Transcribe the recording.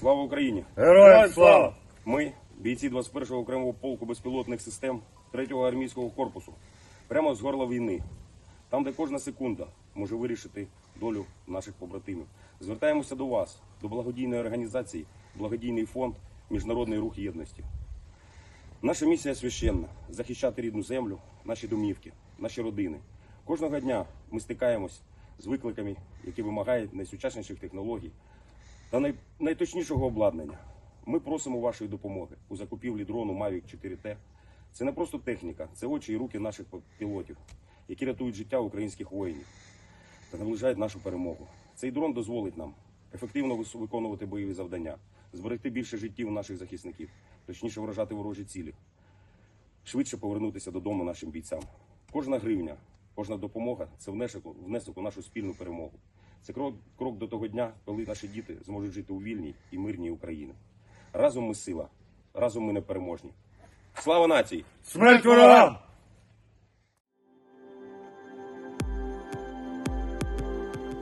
Слава Україні! Героям слава! Ми, бійці 21-го окремого полку безпілотних систем 3-го армійського корпусу, прямо з горла війни, там, де кожна секунда може вирішити долю наших побратимів. Звертаємося до вас, до благодійної організації, благодійний фонд Міжнародний рух єдності. Наша місія священна захищати рідну землю, наші домівки, наші родини. Кожного дня ми стикаємось з викликами, які вимагають найсучасніших технологій та найточнішого обладнання. Ми просимо вашої допомоги у закупівлі дрону Mavic 4T. Це не просто техніка, це очі і руки наших пілотів, які рятують життя українських воїнів та наближають нашу перемогу. Цей дрон дозволить нам ефективно виконувати бойові завдання, зберегти більше життів наших захисників, точніше вражати ворожі цілі, швидше повернутися додому нашим бійцям. Кожна гривня, кожна допомога це внесок, у нашу спільну перемогу. Це крок, крок до того дня, коли наші діти зможуть жити у вільній і мирній Україні. Разом ми сила, разом ми непереможні. Слава нації! Смерть ворогам!